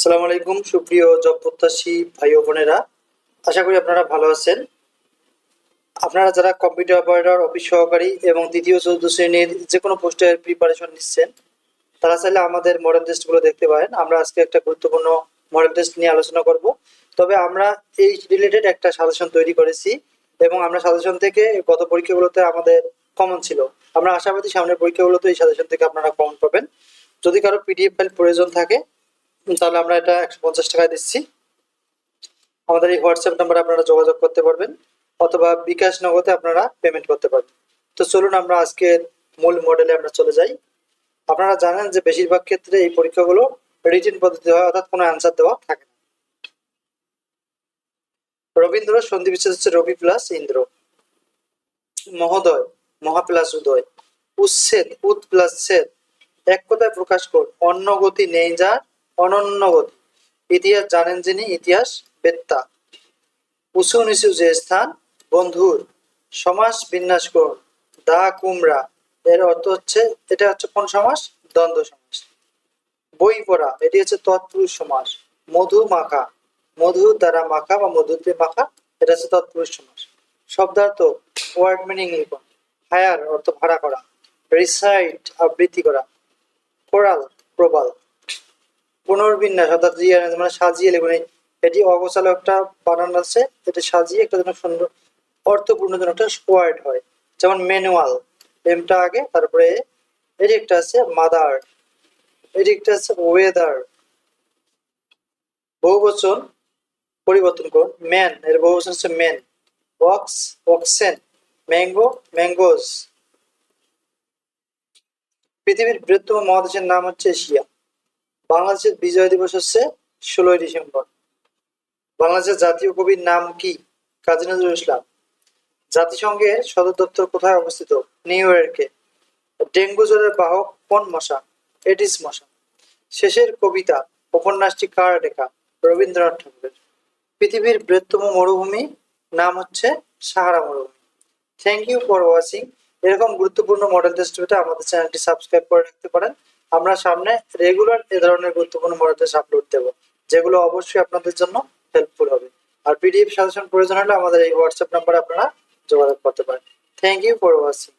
সালাম আলাইকুম, সুপ্রিয় জব প্রত্যাশী ভাই ও বোনেরা। আশা করি আপনারা ভালো আছেন। আপনারা যারা কম্পিউটার অপারেটর, অফিস সহকারী এবং দ্বিতীয়, চতুর্থ শ্রেণির যে কোনো পোস্টের প্রিপারেশন নিচ্ছেন, তারা চাইলে আমাদের মডেল টেস্টগুলো দেখতে পারেন। আমরা আজকে একটা গুরুত্বপূর্ণ মডেল টেস্ট নিয়ে আলোচনা করব। তবে আমরা এই রিলেটেড একটা সাজেশন তৈরি করেছি এবং আমরা সাজেশন থেকে গত পরীক্ষাগুলোতে আমাদের কমন ছিল। আমরা আশাবাদী সামনের পরীক্ষাগুলোতে এই সাজেশন থেকে আপনারা কমন পাবেন। যদি কারও পিডিএফ ফাইল প্রয়োজন থাকে তাহলে আমরা এটা একশো পঞ্চাশ টাকায় দিচ্ছি। আমাদের এই হোয়াটসঅ্যাপ নাম্বারে আপনারা যোগাযোগ করতে পারবেন, অথবা বিকাশ নগদে আপনারা পেমেন্ট করতে পারবেন। তো চলুন আমরা আজকের মূল মডেলে আমরা চলে যাই। আপনারা জানেন যে বেশিরভাগ ক্ষেত্রে এই পরীক্ষাগুলো রিটেন পদ্ধতি হয়, অর্থাৎ কোনো অ্যান্সার দেওয়া থাকে না। রবীন্দ্র সন্ধি বিচ্ছেদ হচ্ছে রবি প্লাস ইন্দ্র। মহোদয়, মহা প্লাস উদয়। উচ্ছেদ উৎ প্লাস ছেদ। এক কথায় প্রকাশ কর অন্য গতি নেই যার। অনন্য গতি ইতিহাস জানেন যিনি, ইতিহাস বেত্তা। উঁচু নিচু যে স্থান, বন্ধুর, সমাস বিন্যাস করুন। দা কুমড়া, এর অর্থ হচ্ছে, এটা হচ্ছে কোন সমাস? দ্বন্দ্ব সমাস। বই পড়া, এটি হচ্ছে তৎপুরুষ সমাস। মধু মাখা। মধু দ্বারা মাখা বা মধুতে মাখা, এটা হচ্ছে তৎপুরুষ সমাস। শব্দার্থ, ওয়ার্ড মিনিং লিখুন। হায়ার অর্থ ভাড়া করা। রিসাইট, আবৃত্তি করা। কোরাল, প্রবাল। পুনর্বিন্যাস অর্থাৎ রিঅ্যারেঞ্জ মানে সাজিয়ে লিখুন এটি অগোছালো একটা বানান আছে এটা সাজিয়ে একটা যেন সুন্দর অর্থপূর্ণ যেন একটা ওয়ার্ড হয়, যেমন ম্যানুয়াল এমটা আগে, তারপরে এটি একটা আছে মাদার এটি একটা আছে ওয়েদার বহুবচন পরিবর্তন করুন ম্যান এর বহুবচন হচ্ছে man ox oxen mango mangoes পৃথিবীর বৃহত্তম মহাদেশের নাম হচ্ছে এশিয়া। বাংলাদেশের বিজয় দিবস হচ্ছে ষোলোই ডিসেম্বর। বাংলাদেশের জাতীয় কবির নাম কি? কাজী নজরুল ইসলাম। জাতিসংঘের সদর দপ্তর কোথায় অবস্থিত? নিউ ইয়র্কে। ডেঙ্গু জ্বরের বাহক কোন মশা? এডিস মশা। শেষের কবিতা, উপন্যাসটি কার লেখা? রবীন্দ্রনাথ ঠাকুরের। পৃথিবীর বৃহত্তম মরুভূমি নাম হচ্ছে সাহারা মরুভূমি। থ্যাংক ইউ ফর ওয়াচিং এরকম গুরুত্বপূর্ণ মডেল টেস্ট পেতে আমাদের চ্যানেলটি সাবস্ক্রাইব করে রাখতে পারেন। আমরা সামনে রেগুলার এ ধরনের গুরুত্বপূর্ণ মডেল আপলোড দেব, যেগুলো অবশ্যই আপনাদের জন্য হেল্পফুল হবে। আর পিডিএফ সাজেশন প্রয়োজন হলে আমাদের এই হোয়াটসঅ্যাপ নাম্বারে আপনারা যোগাযোগ করতে পারেন। Thank you for watching